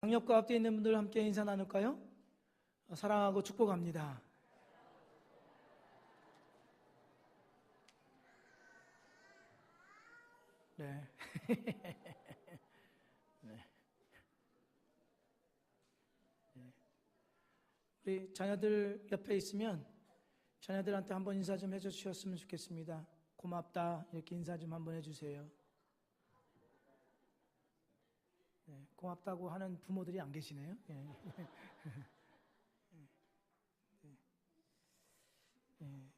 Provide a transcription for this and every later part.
강력과 앞에 있는 분들 함께 인사 나눌까요? 어, 사랑하고 축복합니다. 네. 네. 네. 우리 자녀들 옆에 있으면 자녀들한테 한번 인사 좀 해주셨으면 좋겠습니다. 고맙다 이렇게 인사 좀 한번 해주세요. 네, 고맙다고 하는 부모들이 안 계시네요. 예. 네. 예.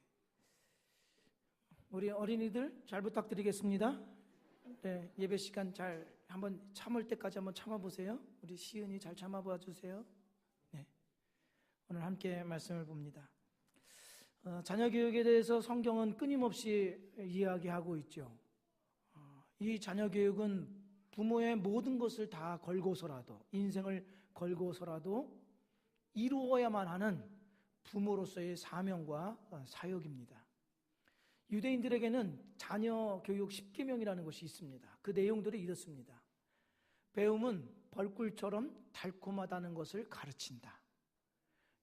우리 어린이들 잘 부탁드리겠습니다. 네, 예배 시간 잘 한번 참을 때까지 한번 참아보세요. 우리 시은이 잘 참아봐 주세요. 네, 오늘 함께 말씀을 봅니다. 어, 자녀 교육에 대해서 성경은 끊임없이 이야기하고 있죠. 어, 이 자녀 교육은 부모의 모든 것을 다 걸고서라도 인생을 걸고서라도 이루어야만 하는 부모로서의 사명과 어, 사역입니다. 유대인들에게는 자녀 교육 10계명이라는 것이 있습니다. 그 내용들이 이렇습니다. 배움은 벌꿀처럼 달콤하다는 것을 가르친다.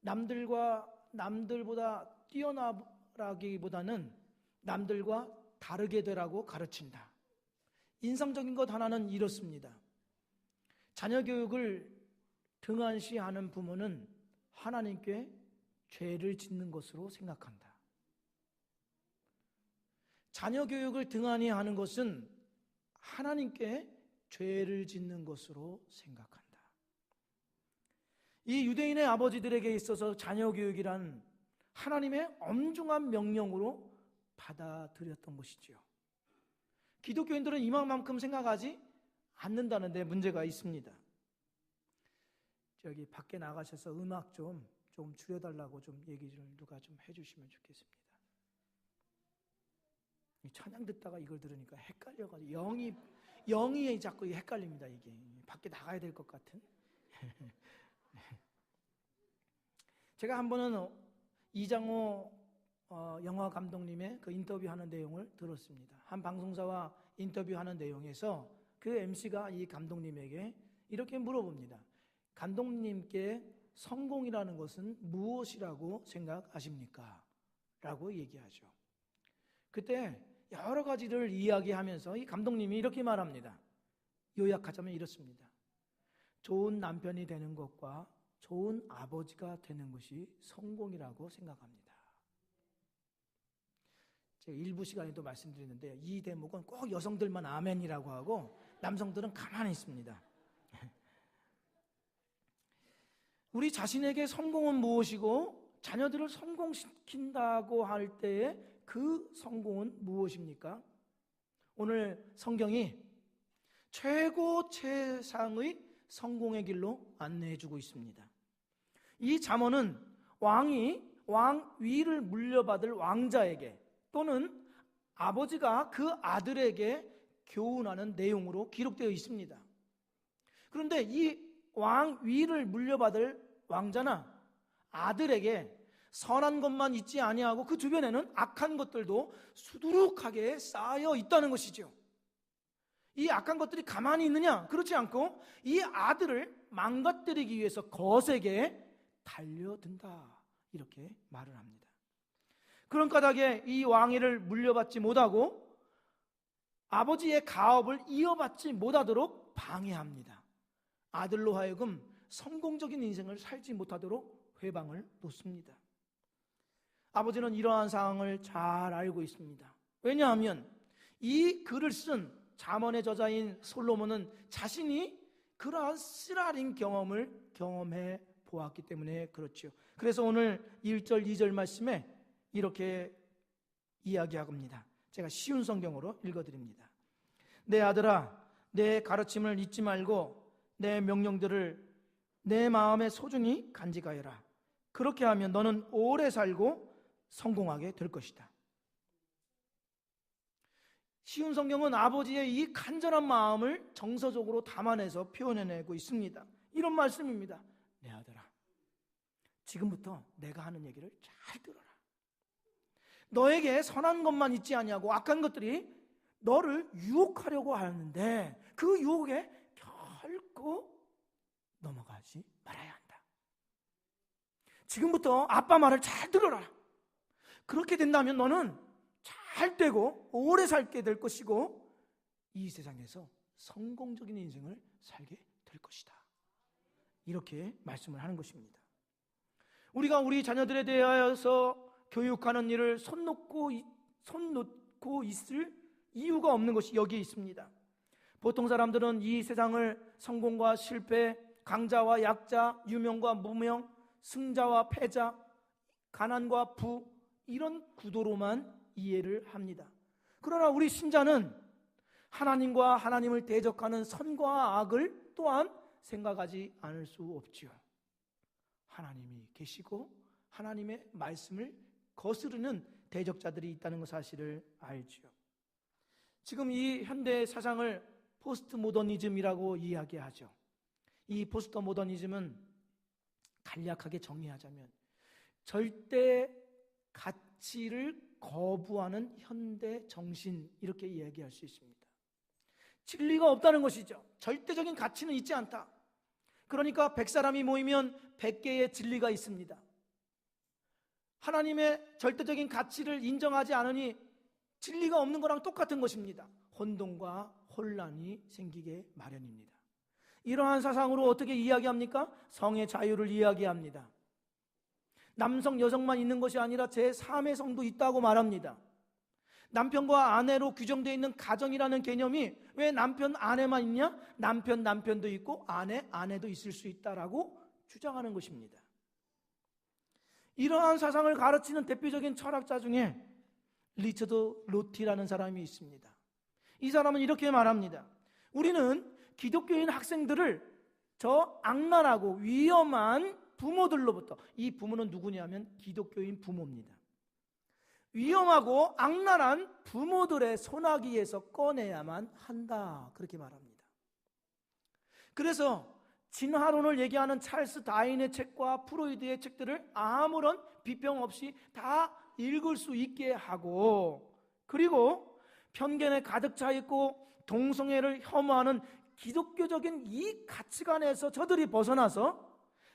남들과 남들보다 뛰어나라기보다는 남들과 다르게 되라고 가르친다. 인상적인 것 하나는 이렇습니다. 자녀 교육을 등한시하는 부모는 하나님께 죄를 짓는 것으로 생각한다. 자녀 교육을 등한히 하는 것은 하나님께 죄를 짓는 것으로 생각한다. 이 유대인의 아버지들에게 있어서 자녀 교육이란 하나님의 엄중한 명령으로 받아들였던 것이지요. 기독교인들은 이만큼 생각하지 않는다는데 문제가 있습니다. 저기 밖에 나가셔서 음악 좀, 좀 줄여달라고 좀 얘기를 누가 좀 해주시면 좋겠습니다. 찬양 듣다가 이걸 들으니까 헷갈려가지고 영이 영이 자꾸 헷갈립니다 이게 밖에 나가야 될 것 같은. 제가 한 번은 이장호 어, 영화 감독님의 그 인터뷰하는 내용을 들었습니다. 한 방송사와 인터뷰하는 내용에서 그 MC가 이 감독님에게 이렇게 물어봅니다. 감독님께 성공이라는 것은 무엇이라고 생각하십니까? 라고 얘기하죠. 그때 여러 가지를 이야기하면서 이 감독님이 이렇게 말합니다. 요약하자면 이렇습니다. 좋은 남편이 되는 것과 좋은 아버지가 되는 것이 성공이라고 생각합니다. 제가 일부 시간에도 말씀드렸는데 이 대목은 꼭 여성들만 아멘이라고 하고 남성들은 가만히 있습니다. 우리 자신에게 성공은 무엇이고 자녀들을 성공시킨다고 할 때에 그 성공은 무엇입니까? 오늘 성경이 최고 최상의 성공의 길로 안내해 주고 있습니다. 이 잠언은 왕이 왕 위를 물려받을 왕자에게 또는 아버지가 그 아들에게 교훈하는 내용으로 기록되어 있습니다. 그런데 이 왕 위를 물려받을 왕자나 아들에게 선한 것만 있지 아니하고 그 주변에는 악한 것들도 수두룩하게 쌓여 있다는 것이죠. 이 악한 것들이 가만히 있느냐? 그렇지 않고 이 아들을 망가뜨리기 위해서 거세게 달려든다. 이렇게 말을 합니다. 그런 까닭에 이 왕위를 물려받지 못하고 아버지의 가업을 이어받지 못하도록 방해합니다. 아들로 하여금 성공적인 인생을 살지 못하도록 회방을 놓습니다. 아버지는 이러한 상황을 잘 알고 있습니다. 왜냐하면 이 글을 쓴 잠언의 저자인 솔로몬은 자신이 그러한 쓰라린 경험을 경험해 보았기 때문에 그렇죠. 그래서 오늘 1절, 2절 말씀에 이렇게 이야기합니다. 제가 쉬운 성경으로 읽어드립니다. 내 아들아, 내 가르침을 잊지 말고 내 명령들을 내 마음에 소중히 간직하여라. 그렇게 하면 너는 오래 살고 성공하게 될 것이다. 쉬운 성경은 아버지의 이 간절한 마음을 정서적으로 담아내서 표현해내고 있습니다. 이런 말씀입니다. 내 아들아, 지금부터 내가 하는 얘기를 잘 들어라. 너에게 선한 것만 있지 아니하고 악한 것들이 너를 유혹하려고 하는데 그 유혹에 결코 넘어가지 말아야 한다. 지금부터 아빠 말을 잘 들어라. 그렇게 된다면 너는 잘 되고 오래 살게 될 것이고 이 세상에서 성공적인 인생을 살게 될 것이다. 이렇게 말씀을 하는 것입니다. 우리가 우리 자녀들에 대하여서 교육하는 일을 손 놓고 손 놓고 있을 이유가 없는 것이 여기에 있습니다. 보통 사람들은 이 세상을 성공과 실패, 강자와 약자, 유명과 무명, 승자와 패자, 가난과 부 이런 구도로만 이해를 합니다. 그러나 우리 신자는 하나님과 하나님을 대적하는 선과 악을 또한 생각하지 않을 수 없지요. 하나님이 계시고 하나님의 말씀을 거스르는 대적자들이 있다는 사실을 알지요. 지금 이 현대 사상을 포스트 모더니즘이라고 이야기하죠. 이 포스트 모더니즘은 간략하게 정리하자면 절대 가치를 거부하는 현대 정신 이렇게 이야기할 수 있습니다. 진리가 없다는 것이죠. 절대적인 가치는 있지 않다. 그러니까 100사람이 모이면 100개의 진리가 있습니다. 하나님의 절대적인 가치를 인정하지 않으니 진리가 없는 거랑 똑같은 것입니다. 혼동과 혼란이 생기게 마련입니다. 이러한 사상으로 어떻게 이야기합니까? 성의 자유를 이야기합니다. 남성, 여성만 있는 것이 아니라 제 3의 성도 있다고 말합니다. 남편과 아내로 규정되어 있는 가정이라는 개념이 왜 남편, 아내만 있냐? 남편, 남편도 있고 아내, 아내도 있을 수 있다라고 주장하는 것입니다. 이러한 사상을 가르치는 대표적인 철학자 중에 리처드 로티라는 사람이 있습니다. 이 사람은 이렇게 말합니다. 우리는 기독교인 학생들을 저 악랄하고 위험한 부모들로부터 이 부모는 누구냐면 기독교인 부모입니다. 위험하고 악랄한 부모들의 소나기에서 꺼내야만 한다. 그렇게 말합니다. 그래서 진화론을 얘기하는 찰스 다인의 책과 프로이드의 책들을 아무런 비평 없이 다 읽을 수 있게 하고 그리고 편견에 가득 차 있고 동성애를 혐오하는 기독교적인 이 가치관에서 저들이 벗어나서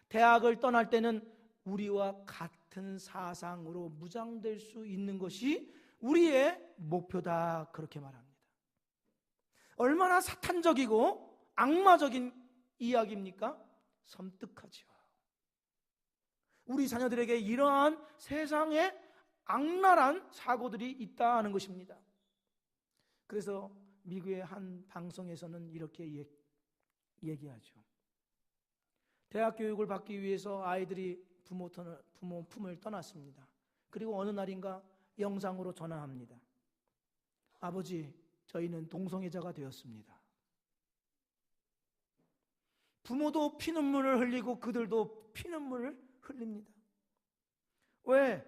대학을 떠날 때는 우리와 같은 사상으로 무장될 수 있는 것이 우리의 목표다. 그렇게 말합니다. 얼마나 사탄적이고 악마적인 이야기입니까? 섬뜩하죠. 우리 자녀들에게 이러한 세상에 악랄한 사고들이 있다 하는 것입니다. 그래서 미국의 한 방송에서는 이렇게 얘기하죠. 대학 교육을 받기 위해서 아이들이 부모, 부모 품을 떠났습니다. 그리고 어느 날인가 영상으로 전화합니다. 아버지, 저희는 동성애자가 되었습니다. 부모도 피눈물을 흘리고 그들도 피눈물을 흘립니다. 왜?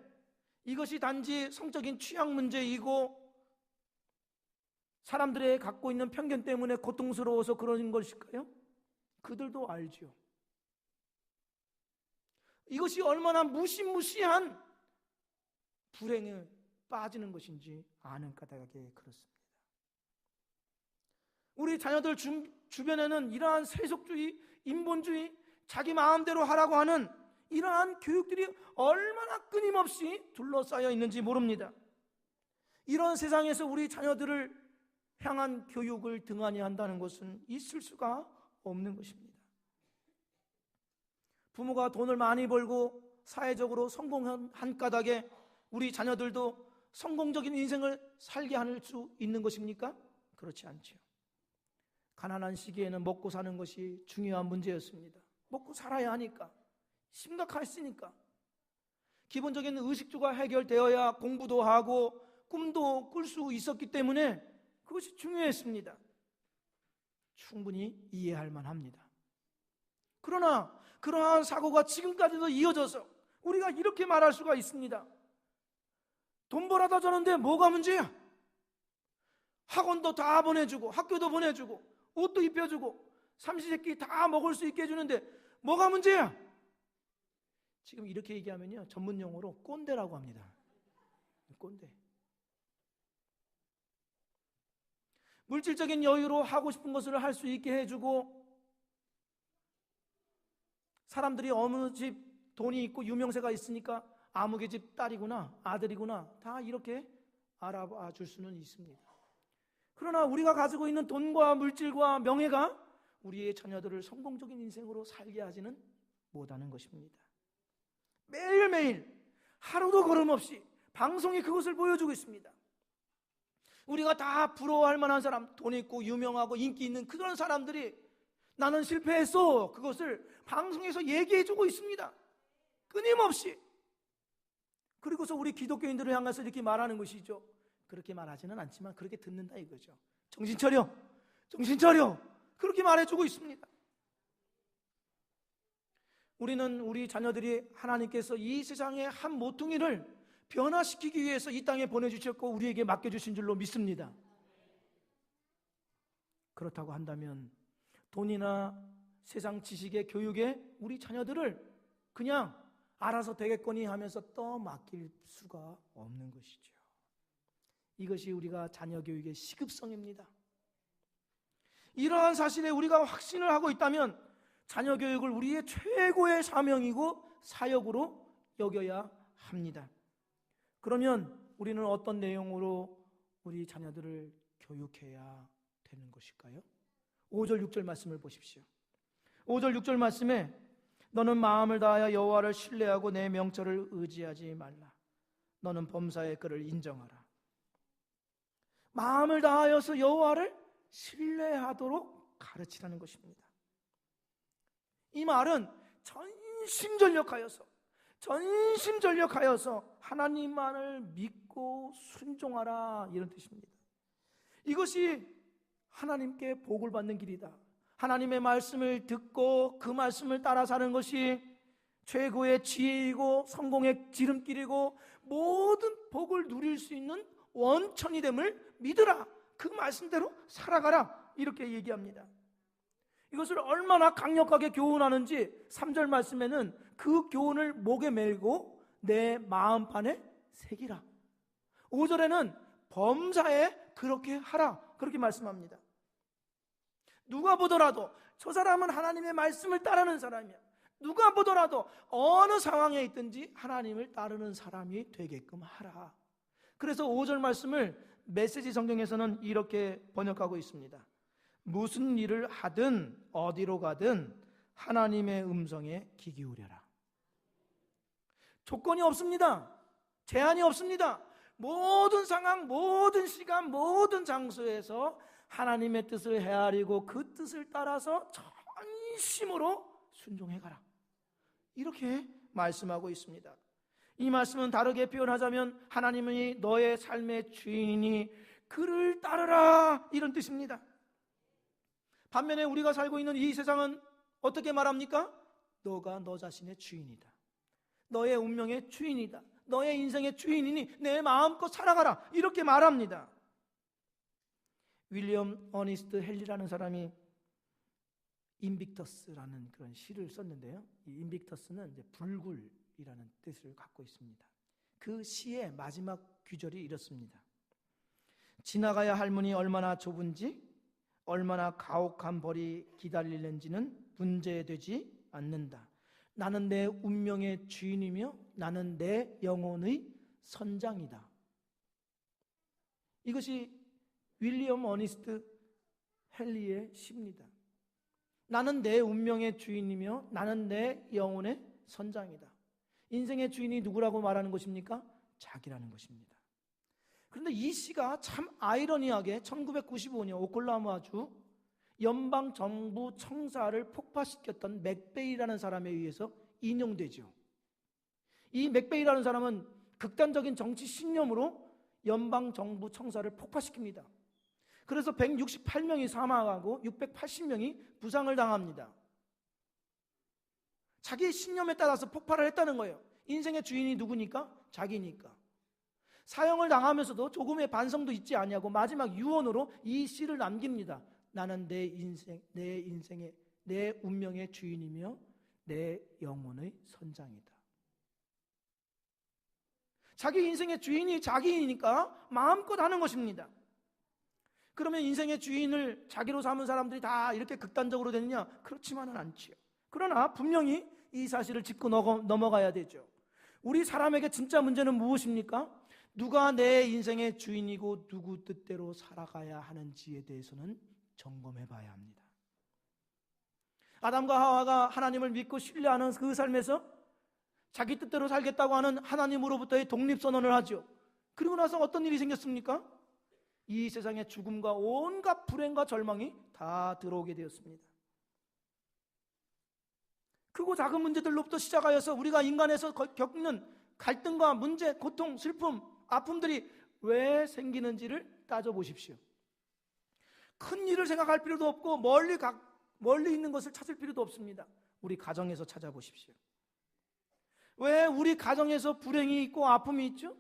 이것이 단지 성적인 취향 문제이고 사람들의 갖고 있는 편견 때문에 고통스러워서 그러는 것일까요? 그들도 알죠. 이것이 얼마나 무시무시한 불행에 빠지는 것인지 아는 까닭에 그렇습니다. 우리 자녀들 주, 주변에는 이러한 세속주의, 인본주의, 자기 마음대로 하라고 하는 이러한 교육들이 얼마나 끊임없이 둘러싸여 있는지 모릅니다. 이런 세상에서 우리 자녀들을 향한 교육을 등한히 한다는 것은 있을 수가 없는 것입니다. 부모가 돈을 많이 벌고 사회적으로 성공한 한 까닭에 우리 자녀들도 성공적인 인생을 살게 할 수 있는 것입니까? 그렇지 않죠. 가난한 시기에는 먹고 사는 것이 중요한 문제였습니다. 먹고 살아야 하니까. 심각했으니까. 기본적인 의식주가 해결되어야 공부도 하고 꿈도 꿀 수 있었기 때문에 그것이 중요했습니다. 충분히 이해할 만합니다. 그러나 그러한 사고가 지금까지도 이어져서 우리가 이렇게 말할 수가 있습니다. 돈 벌어다 주는데 뭐가 문제야? 학원도 다 보내주고 학교도 보내주고 옷도 입혀주고 삼시세끼 다 먹을 수 있게 해주는데 뭐가 문제야? 지금 이렇게 얘기하면요 전문 용어로 꼰대라고 합니다. 꼰대. 물질적인 여유로 하고 싶은 것을 할 수 있게 해주고 사람들이 어느 집 돈이 있고 유명세가 있으니까 아무개 집 딸이구나, 아들이구나, 다 이렇게 알아봐 줄 수는 있습니다. 그러나 우리가 가지고 있는 돈과 물질과 명예가 우리의 자녀들을 성공적인 인생으로 살게 하지는 못하는 것입니다. 매일매일 하루도 걸음없이 방송이 그것을 보여주고 있습니다. 우리가 다 부러워할 만한 사람, 돈 있고 유명하고 인기 있는 그런 사람들이 나는 실패했어. 그것을 방송에서 얘기해주고 있습니다. 끊임없이. 그리고서 우리 기독교인들을 향해서 이렇게 말하는 것이죠. 그렇게 말하지는 않지만 그렇게 듣는다 이거죠. 정신 차려. 정신 차려. 그렇게 말해주고 있습니다. 우리는 우리 자녀들이 하나님께서 이 세상의 한 모퉁이를 변화시키기 위해서 이 땅에 보내주셨고 우리에게 맡겨주신 줄로 믿습니다. 그렇다고 한다면 돈이나 세상 지식의 교육에 우리 자녀들을 그냥 알아서 되겠거니 하면서 떠맡길 수가 없는 것이죠. 이것이 우리가 자녀 교육의 시급성입니다. 이러한 사실에 우리가 확신을 하고 있다면 자녀 교육을 우리의 최고의 사명이고 사역으로 여겨야 합니다. 그러면 우리는 어떤 내용으로 우리 자녀들을 교육해야 되는 것일까요? 5절 6절 말씀을 보십시오. 5절 6절 말씀에 너는 마음을 다하여 여호와를 신뢰하고 내 명철을 의지하지 말라. 너는 범사의 그를 인정하라. 마음을 다하여서 여호와를 신뢰하도록 가르치라는 것입니다. 이 말은 전심전력하여서 전심전력하여서 하나님만을 믿고 순종하라 이런 뜻입니다. 이것이 하나님께 복을 받는 길이다. 하나님의 말씀을 듣고 그 말씀을 따라 사는 것이 최고의 지혜이고 성공의 지름길이고 모든 복을 누릴 수 있는 원천이 됨을 믿으라. 그 말씀대로 살아가라. 이렇게 얘기합니다. 이것을 얼마나 강력하게 교훈하는지 3절 말씀에는 그 교훈을 목에 메고 내 마음판에 새기라. 5절에는 범사에 그렇게 하라. 그렇게 말씀합니다. 누가 보더라도 저 사람은 하나님의 말씀을 따르는 사람이야. 누가 보더라도 어느 상황에 있든지 하나님을 따르는 사람이 되게끔 하라. 그래서 5절 말씀을 메시지 성경에서는 이렇게 번역하고 있습니다. 무슨 일을 하든 어디로 가든 하나님의 음성에 귀 기울여라. 조건이 없습니다. 제한이 없습니다. 모든 상황, 모든 시간, 모든 장소에서 하나님의 뜻을 헤아리고 그 뜻을 따라서 전심으로 순종해 가라. 이렇게 말씀하고 있습니다. 이 말씀은 다르게 표현하자면 하나님이 너의 삶의 주인이 그를 따르라 이런 뜻입니다. 반면에 우리가 살고 있는 이 세상은 어떻게 말합니까? 너가 너 자신의 주인이다. 너의 운명의 주인이다. 너의 인생의 주인이니 내 마음껏 살아가라. 이렇게 말합니다. 윌리엄 어니스트 헬리라는 사람이 인빅터스라는 그런 시를 썼는데요. 이 인빅터스는 이제 불굴 이라는 뜻을 갖고 있습니다. 그 시의 마지막 귀절이 이렇습니다. 지나가야 할 문이 얼마나 좁은지, 얼마나 가혹한 벌이 기다리는지는 문제되지 않는다. 나는 내 운명의 주인이며 나는 내 영혼의 선장이다. 이것이 윌리엄 어니스트 헨리의 시입니다. 나는 내 운명의 주인이며 나는 내 영혼의 선장이다. 인생의 주인이 누구라고 말하는 것입니까? 자기라는 것입니다. 그런데 이 시가 참 아이러니하게 1995년 오클라호마주 연방 정부 청사를 폭파시켰던 맥베이라는 사람에 의해서 인용되죠. 이 맥베이라는 사람은 극단적인 정치 신념으로 연방 정부 청사를 폭파시킵니다. 그래서 168명이 사망하고 680명이 부상을 당합니다. 자기의 신념에 따라서 폭발을 했다는 거예요. 인생의 주인이 누구니까? 자기니까. 사형을 당하면서도 조금의 반성도 있지 아니하고 마지막 유언으로 이 시를 남깁니다. 나는 내 인생, 내 인생의, 내 운명의 주인이며 내 영혼의 선장이다. 자기 인생의 주인이 자기이니까 마음껏 하는 것입니다. 그러면 인생의 주인을 자기로 삼은 사람들이 다 이렇게 극단적으로 되느냐? 그렇지만은 않지요. 그러나 분명히 이 사실을 짚고 넘어가야 되죠. 우리 사람에게 진짜 문제는 무엇입니까? 누가 내 인생의 주인이고 누구 뜻대로 살아가야 하는지에 대해서는 점검해 봐야 합니다. 아담과 하와가 하나님을 믿고 신뢰하는 그 삶에서 자기 뜻대로 살겠다고 하는 하나님으로부터의 독립선언을 하죠. 그리고 나서 어떤 일이 생겼습니까? 이 세상에 죽음과 온갖 불행과 절망이 다 들어오게 되었습니다. 크고 작은 문제들로부터 시작하여서 우리가 인간에서 겪는 갈등과 문제, 고통, 슬픔, 아픔들이 왜 생기는지를 따져보십시오. 큰 일을 생각할 필요도 없고 멀리 가, 멀리 있는 것을 찾을 필요도 없습니다. 우리 가정에서 찾아보십시오. 왜 우리 가정에서 불행이 있고 아픔이 있죠?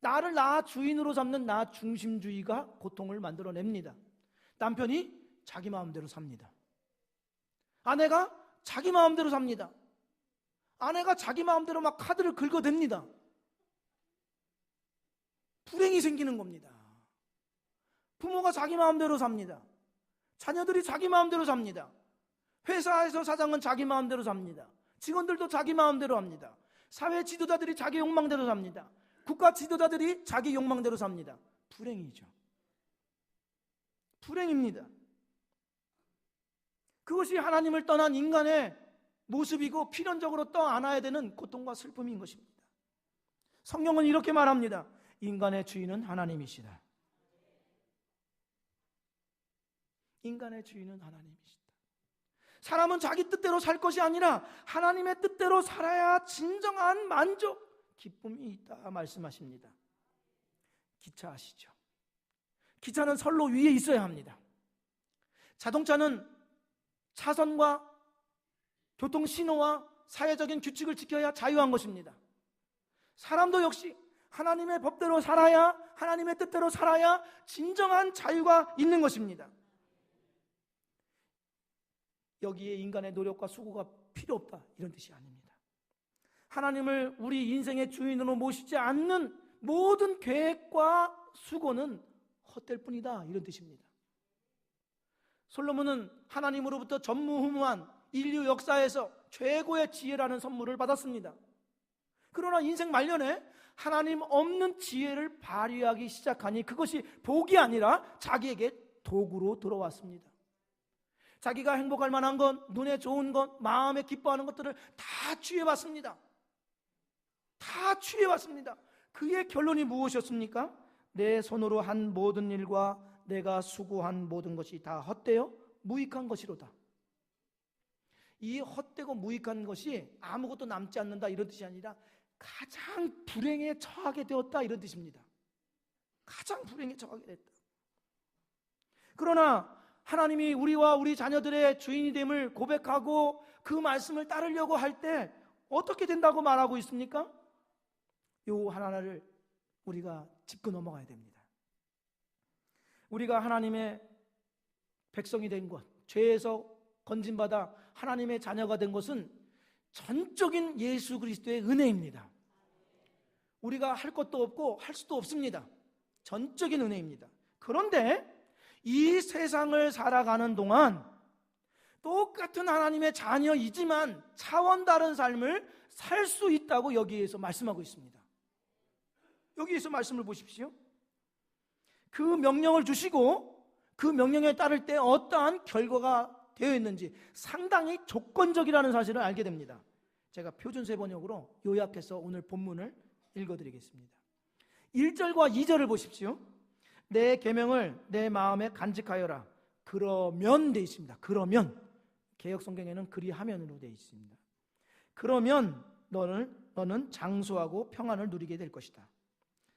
나를 나 주인으로 잡는 나 중심주의가 고통을 만들어냅니다. 남편이 자기 마음대로 삽니다. 아내가 자기 마음대로 삽니다. 아내가 자기 마음대로 막 카드를 긁어댑니다. 불행이 생기는 겁니다. 부모가 자기 마음대로 삽니다. 자녀들이 자기 마음대로 삽니다. 회사에서 사장은 자기 마음대로 삽니다. 직원들도 자기 마음대로 합니다. 사회 지도자들이 자기 욕망대로 삽니다. 국가 지도자들이 자기 욕망대로 삽니다. 불행이죠. 불행입니다. 그것이 하나님을 떠난 인간의 모습이고 필연적으로 떠안아야 되는 고통과 슬픔인 것입니다. 성경은 이렇게 말합니다. 인간의 주인은 하나님이시다. 인간의 주인은 하나님이시다. 사람은 자기 뜻대로 살 것이 아니라 하나님의 뜻대로 살아야 진정한 만족, 기쁨이 있다 말씀하십니다. 기차 아시죠? 기차는 선로 위에 있어야 합니다. 자동차는 차선과 교통 신호와 사회적인 규칙을 지켜야 자유한 것입니다. 사람도 역시 하나님의 법대로 살아야 하나님의 뜻대로 살아야 진정한 자유가 있는 것입니다. 여기에 인간의 노력과 수고가 필요 없다 이런 뜻이 아닙니다. 하나님을 우리 인생의 주인으로 모시지 않는 모든 계획과 수고는 헛될 뿐이다 이런 뜻입니다. 솔로몬은 하나님으로부터 전무후무한 인류 역사에서 최고의 지혜라는 선물을 받았습니다. 그러나 인생 말년에 하나님 없는 지혜를 발휘하기 시작하니 그것이 복이 아니라 자기에게 도구로 들어왔습니다. 자기가 행복할 만한 것, 눈에 좋은 것, 마음에 기뻐하는 것들을 다 취해봤습니다. 다 취해봤습니다. 그의 결론이 무엇이었습니까? 내 손으로 한 모든 일과 내가 수고한 모든 것이 다 헛되어 무익한 것이로다. 이 헛되고 무익한 것이 아무것도 남지 않는다 이런 뜻이 아니라 가장 불행에 처하게 되었다 이런 뜻입니다. 가장 불행에 처하게 됐다. 그러나 하나님이 우리와 우리 자녀들의 주인이 됨을 고백하고 그 말씀을 따르려고 할 때 어떻게 된다고 말하고 있습니까? 요 하나를 우리가 짚고 넘어가야 됩니다. 우리가 하나님의 백성이 된 것, 죄에서 건진받아 하나님의 자녀가 된 것은 전적인 예수 그리스도의 은혜입니다. 우리가 할 것도 없고 할 수도 없습니다. 전적인 은혜입니다. 그런데 이 세상을 살아가는 동안 똑같은 하나님의 자녀이지만 차원 다른 삶을 살 수 있다고 여기에서 말씀하고 있습니다. 여기에서 말씀을 보십시오. 그 명령을 주시고 그 명령에 따를 때 어떠한 결과가 되어 있는지 상당히 조건적이라는 사실을 알게 됩니다. 제가 표준세 번역으로 요약해서 오늘 본문을 읽어드리겠습니다. 1절과 2절을 보십시오. 내 계명을 내 마음에 간직하여라. 그러면 돼 있습니다. 그러면 개혁 성경에는 그리하면으로 돼 있습니다. 그러면 너는 너는 장수하고 평안을 누리게 될 것이다.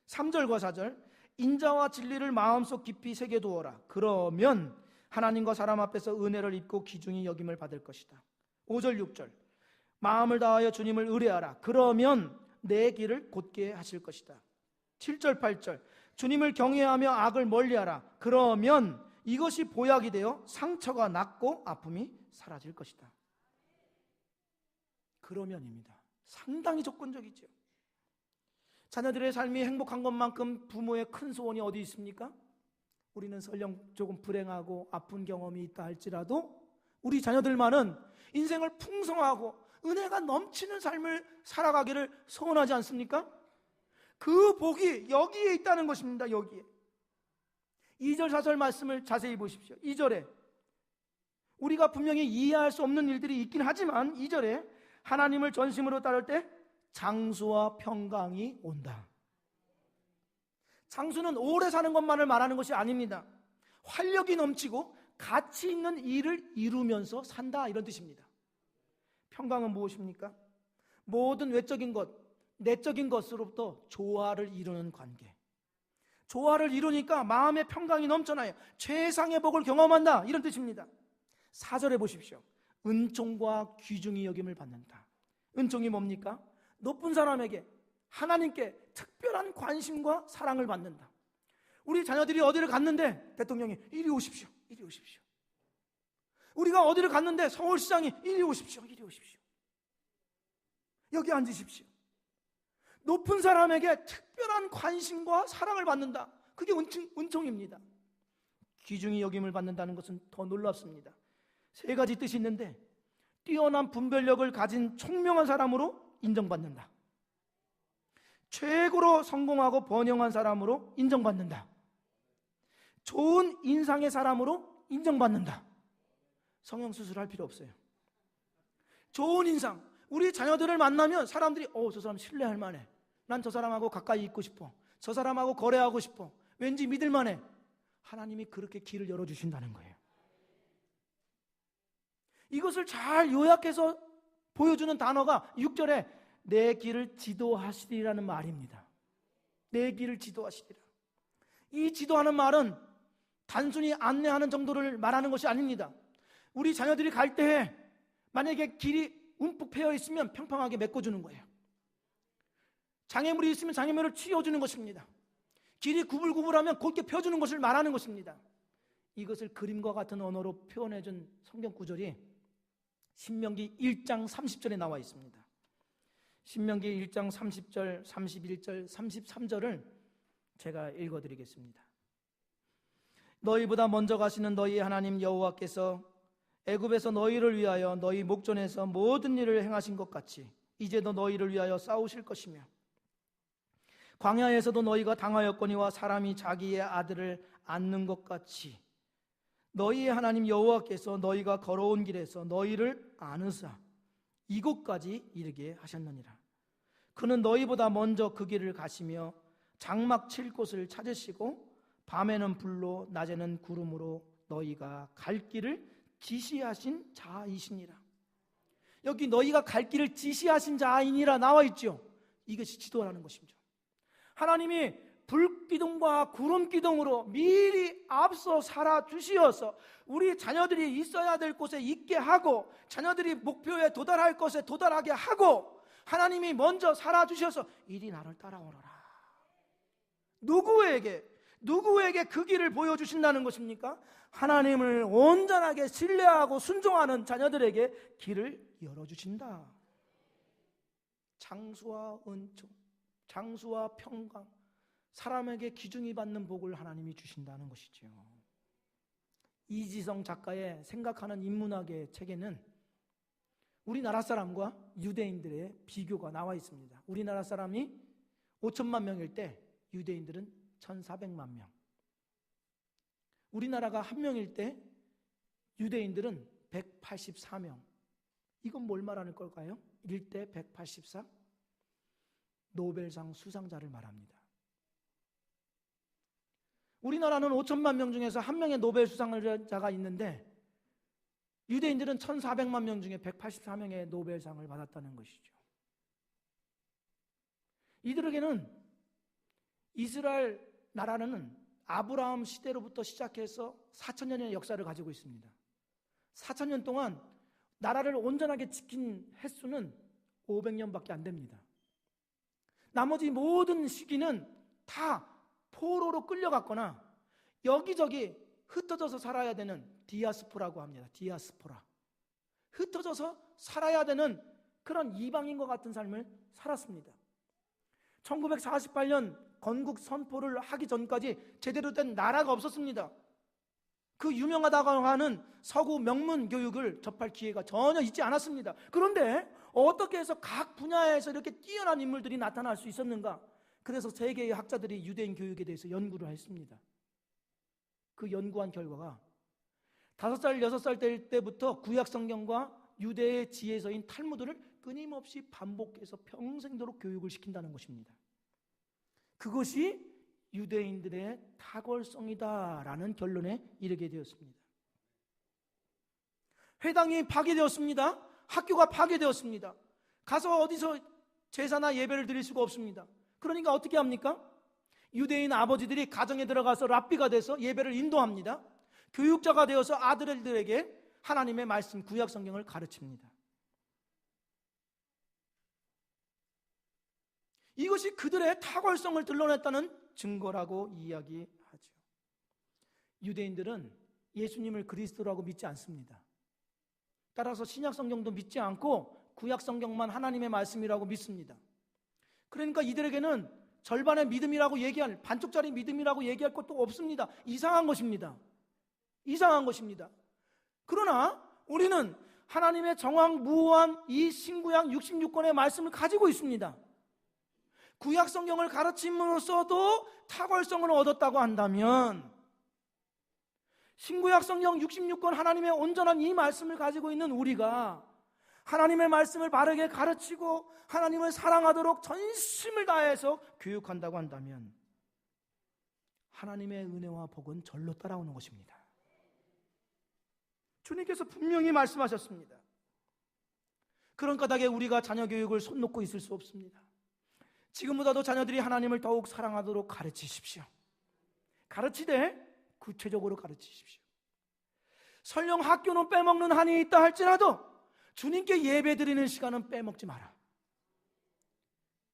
3절과 4절 인자와 진리를 마음속 깊이 새겨 두어라. 그러면 하나님과 사람 앞에서 은혜를 입고 기중이 여김을 받을 것이다. 5절 6절 마음을 다하여 주님을 의뢰하라. 그러면 내 길을 곧게 하실 것이다. 7절 8절 주님을 경외하며 악을 멀리하라. 그러면 이것이 보약이 되어 상처가 낫고 아픔이 사라질 것이다. 그러면입니다. 상당히 조건적이죠. 자녀들의 삶이 행복한 것만큼 부모의 큰 소원이 어디 있습니까? 우리는 설령 조금 불행하고 아픈 경험이 있다 할지라도 우리 자녀들만은 인생을 풍성하고 은혜가 넘치는 삶을 살아가기를 소원하지 않습니까? 그 복이 여기에 있다는 것입니다. 여기에. 2절 4절 말씀을 자세히 보십시오. 2절에 우리가 분명히 이해할 수 없는 일들이 있긴 하지만 2절에 하나님을 전심으로 따를 때 장수와 평강이 온다. 장수는 오래 사는 것만을 말하는 것이 아닙니다. 활력이 넘치고 가치 있는 일을 이루면서 산다 이런 뜻입니다. 평강은 무엇입니까? 모든 외적인 것, 내적인 것으로부터 조화를 이루는 관계. 조화를 이루니까 마음의 평강이 넘쳐나요. 최상의 복을 경험한다. 이런 뜻입니다. 사절에 보십시오. 은총과 귀중히 여김을 받는다. 은총이 뭡니까? 높은 사람에게 하나님께 특별한 관심과 사랑을 받는다. 우리 자녀들이 어디를 갔는데 대통령이 이리 오십시오. 이리 오십시오. 우리가 어디를 갔는데 서울시장이 이리 오십시오. 이리 오십시오. 여기 앉으십시오. 높은 사람에게 특별한 관심과 사랑을 받는다. 그게 은총, 은총입니다. 귀중히 여김을 받는다는 것은 더 놀랍습니다. 세 가지 뜻이 있는데 뛰어난 분별력을 가진 총명한 사람으로 인정받는다. 최고로 성공하고 번영한 사람으로 인정받는다. 좋은 인상의 사람으로 인정받는다. 성형 수술 할 필요 없어요. 좋은 인상. 우리 자녀들을 만나면 사람들이, 어, 저 사람 신뢰할 만해. 난 저 사람하고 가까이 있고 싶어. 저 사람하고 거래하고 싶어. 왠지 믿을 만해. 하나님이 그렇게 길을 열어 주신다는 거예요. 이것을 잘 요약해서 보여주는 단어가 6절에 내 길을 지도하시리라는 말입니다. 내 길을 지도하시리라. 이 지도하는 말은 단순히 안내하는 정도를 말하는 것이 아닙니다. 우리 자녀들이 갈때 만약에 길이 움푹 패여 있으면 평평하게 메꿔주는 거예요. 장애물이 있으면 장애물을 치워주는 것입니다. 길이 구불구불하면 곧게 펴주는 것을 말하는 것입니다. 이것을 그림과 같은 언어로 표현해준 성경 구절이 신명기 1장 30절에 나와 있습니다. 신명기 1장 30절, 31절, 33절을 제가 읽어 드리겠습니다. 너희보다 먼저 가시는 너희 하나님 여호와께서 애굽에서 너희를 위하여 너희 목전에서 모든 일을 행하신 것 같이 이제도 너희를 위하여 싸우실 것이며 광야에서도 너희가 당하였거니와 사람이 자기의 아들을 안는 것 같이 너희의 하나님 여호와께서 너희가 걸어온 길에서 너희를 안으사 이곳까지 이르게 하셨느니라. 그는 너희보다 먼저 그 길을 가시며 장막 칠 곳을 찾으시고 밤에는 불로 낮에는 구름으로 너희가 갈 길을 지시하신 자이시니라. 여기 너희가 갈 길을 지시하신 자이니라 나와 있죠. 이것이 지도라는 것입니다. 하나님이 불 기둥과 구름 기둥으로 미리 앞서 살아 주시어서 우리 자녀들이 있어야 될 곳에 있게 하고 자녀들이 목표에 도달할 것에 도달하게 하고 하나님이 먼저 살아 주셔서 이리 나를 따라오너라. 누구에게 누구에게 그 길을 보여 주신다는 것입니까? 하나님을 온전하게 신뢰하고 순종하는 자녀들에게 길을 열어 주신다. 장수와 은총, 장수와 평강, 사람에게 기중이 받는 복을 하나님이 주신다는 것이죠. 이지성 작가의 생각하는 인문학의 책에는 우리나라 사람과 유대인들의 비교가 나와 있습니다. 우리나라 사람이 5천만 명일 때 유대인들은 1,400만 명. 우리나라가 한 명일 때 유대인들은 184명. 이건 뭘 말하는 걸까요? 1대 184? 노벨상 수상자를 말합니다. 우리나라는 5천만 명 중에서 한 명의 노벨 수상자가 있는데 유대인들은 1,400만 명 중에 184명의 노벨상을 받았다는 것이죠. 이들에게는 이스라엘 나라는 아브라함 시대로부터 시작해서 4천년의 역사를 가지고 있습니다. 4천년 동안 나라를 온전하게 지킨 횟수는 500년밖에 안 됩니다. 나머지 모든 시기는 다 포로로 끌려갔거나 여기저기 흩어져서 살아야 되는 디아스포라고 합니다. 디아스포라. 흩어져서 살아야 되는 그런 이방인과 같은 삶을 살았습니다. 1948년 건국 선포를 하기 전까지 제대로 된 나라가 없었습니다. 그 유명하다고 하는 서구 명문 교육을 접할 기회가 전혀 있지 않았습니다. 그런데 어떻게 해서 각 분야에서 이렇게 뛰어난 인물들이 나타날 수 있었는가? 그래서 세계의 학자들이 유대인 교육에 대해서 연구를 했습니다. 그 연구한 결과가 다섯 살, 여섯 살 될 때부터 구약 성경과 유대의 지혜서인 탈무드를 끊임없이 반복해서 평생도록 교육을 시킨다는 것입니다. 그것이 유대인들의 탁월성이다라는 결론에 이르게 되었습니다. 회당이 파괴되었습니다. 학교가 파괴되었습니다. 가서 어디서 제사나 예배를 드릴 수가 없습니다. 그러니까 어떻게 합니까? 유대인 아버지들이 가정에 들어가서 랍비가 돼서 예배를 인도합니다. 교육자가 되어서 아들들에게 하나님의 말씀 구약 성경을 가르칩니다. 이것이 그들의 탁월성을 드러냈다는 증거라고 이야기하죠. 유대인들은 예수님을 그리스도라고 믿지 않습니다. 따라서 신약 성경도 믿지 않고 구약 성경만 하나님의 말씀이라고 믿습니다. 그러니까 이들에게는 절반의 믿음이라고 얘기할 반쪽짜리 믿음이라고 얘기할 것도 없습니다. 이상한 것입니다. 이상한 것입니다. 그러나 우리는 하나님의 정황무한 이 신구약 66권의 말씀을 가지고 있습니다. 구약 성경을 가르침으로써도 탁월성을 얻었다고 한다면 신구약 성경 66권 하나님의 온전한 이 말씀을 가지고 있는 우리가 하나님의 말씀을 바르게 가르치고 하나님을 사랑하도록 전심을 다해서 교육한다고 한다면 하나님의 은혜와 복은 절로 따라오는 것입니다. 주님께서 분명히 말씀하셨습니다. 그런 까닭에 우리가 자녀 교육을 손 놓고 있을 수 없습니다. 지금보다도 자녀들이 하나님을 더욱 사랑하도록 가르치십시오. 가르치되 구체적으로 가르치십시오. 설령 학교는 빼먹는 한이 있다 할지라도 주님께 예배 드리는 시간은 빼먹지 마라.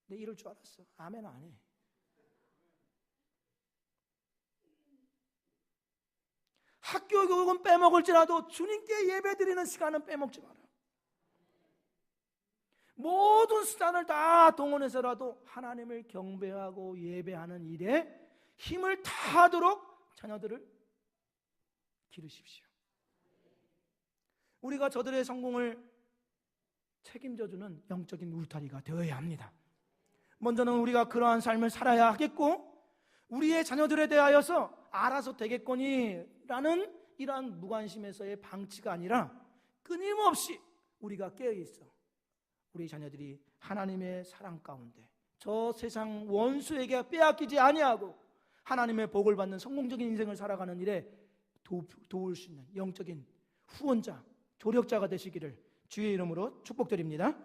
내 이럴 줄 알았어. 아멘 안 해. 학교 교육은 빼먹을지라도 주님께 예배 드리는 시간은 빼먹지 마라. 모든 수단을 다 동원해서라도 하나님을 경배하고 예배하는 일에 힘을 다하도록 자녀들을 기르십시오. 우리가 저들의 성공을 책임져주는 영적인 울타리가 되어야 합니다. 먼저는 우리가 그러한 삶을 살아야 하겠고, 우리의 자녀들에 대하여서 알아서 되겠거니라는 이러한 무관심에서의 방치가 아니라 끊임없이 우리가 깨어 있어 우리 자녀들이 하나님의 사랑 가운데 저 세상 원수에게 빼앗기지 아니하고 하나님의 복을 받는 성공적인 인생을 살아가는 일에 도, 도울 수 있는 영적인 후원자, 조력자가 되시기를 주의 이름으로 축복드립니다.